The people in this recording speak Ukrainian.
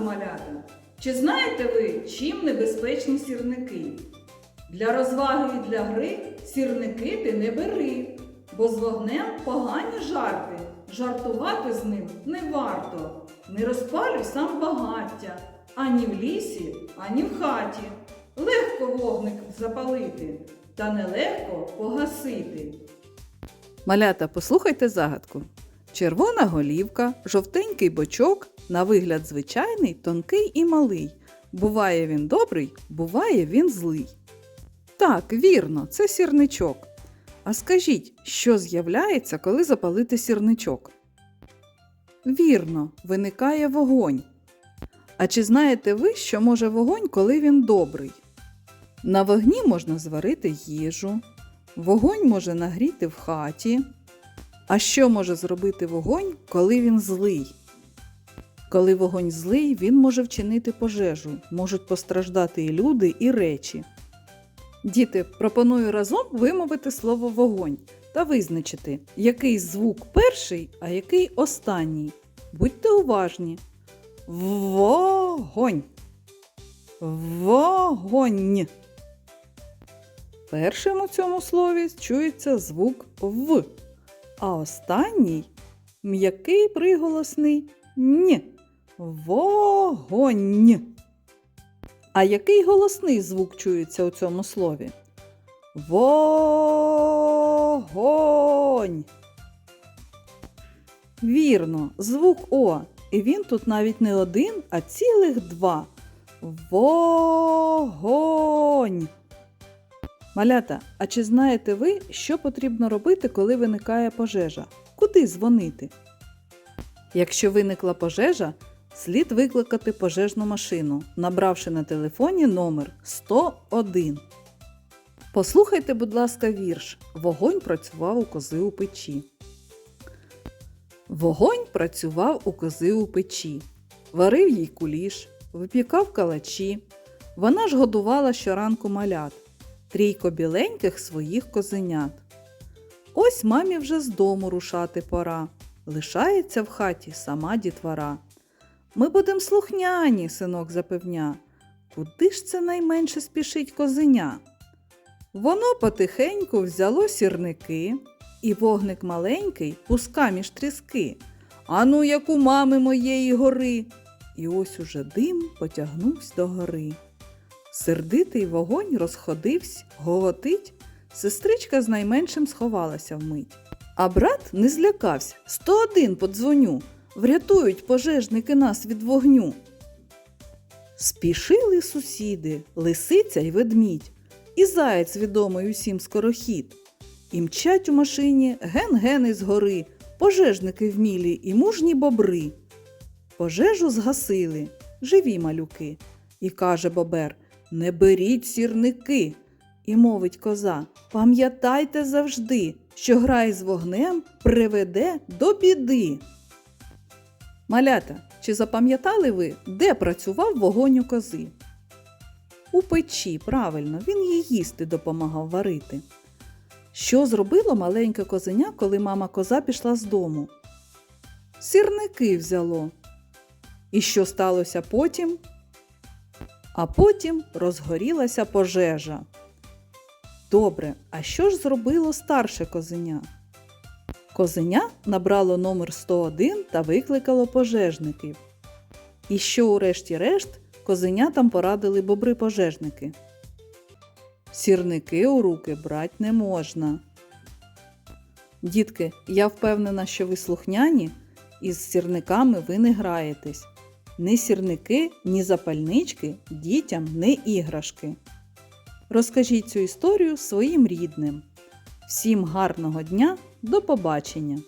малята! Чи знаєте ви, чим небезпечні сірники? Для розваги і для гри сірники ти не бери, бо з вогнем погані жарти. Жартувати з ним не варто. Не розпалюй сам багаття ані в лісі, ані в хаті. Легко вогник запалити, та нелегко погасити. Малята, послухайте загадку. Червона голівка, жовтенький бочок, на вигляд звичайний, тонкий і малий. Буває він добрий, буває він злий. Так, вірно, це сірничок. А скажіть, що з'являється, коли запалити сірничок? Вірно, виникає вогонь. А чи знаєте ви, що може вогонь, коли він добрий? На вогні можна зварити їжу, вогонь може нагріти в хаті. А що може зробити вогонь, коли він злий? Коли вогонь злий, він може вчинити пожежу, можуть постраждати і люди, і речі. Діти, пропоную разом вимовити слово вогонь та визначити, який звук перший, а який останній. Будьте уважні. Вогонь. Вогонь. Першим у цьому слові чується звук В, а останній м'який приголосний Н. Вогонь. А який голосний звук чується у цьому слові? Вогонь. Вірно, звук О. І він тут навіть не один, а цілих два. Вогонь. Малята, а чи знаєте ви, що потрібно робити, коли виникає пожежа? Куди дзвонити? Якщо виникла пожежа, слід викликати пожежну машину, набравши на телефоні номер 101. Послухайте, будь ласка, вірш. Вогонь працював у кози у печі. Вогонь працював у кози у печі, варив їй куліш, випікав калачі. Вона ж годувала щоранку малят, трійко біленьких своїх козенят. Ось мамі вже з дому рушати пора. Лишається в хаті сама дітвора. Ми будем слухняні, синок запевня. Куди ж це найменше спішить козеня? Воно потихеньку взяло сірники, і вогник маленький пуска між тріски. Ану, як у мами моєї гори. І ось уже дим потягнувся до гори. Сердитий вогонь розходився, гоготить, сестричка з найменшим сховалася вмить. А брат не злякався. 101 подзвоню. Врятують пожежники нас від вогню. Спішили сусіди, лисиця й ведмідь, і заєць відомий усім скорохід. І мчать у машині ген-гени з гори, пожежники вмілі і мужні бобри. Пожежу згасили, живі малюки. І каже бобер: Не беріть сірники. І мовить коза: Пам'ятайте завжди, що гра із вогнем приведе до біди. Малята, чи запам'ятали ви, де працював вогонь у кози? У печі, правильно, він їй їсти допомагав варити. Що зробило маленьке козеня, коли мама коза пішла з дому? Сірники взяло. І що сталося потім? А потім розгорілася пожежа. Добре, а що ж зробило старше козеня? Козеня набрало номер 101 та викликало пожежників. І що урешті-решт козенятам порадили бобри-пожежники. Сірники у руки брать не можна. Дітки, я впевнена, що ви слухняні і з сірниками ви не граєтесь. Ні сірники, ні запальнички дітям не іграшки. Розкажіть цю історію своїм рідним. Всім гарного дня, до побачення!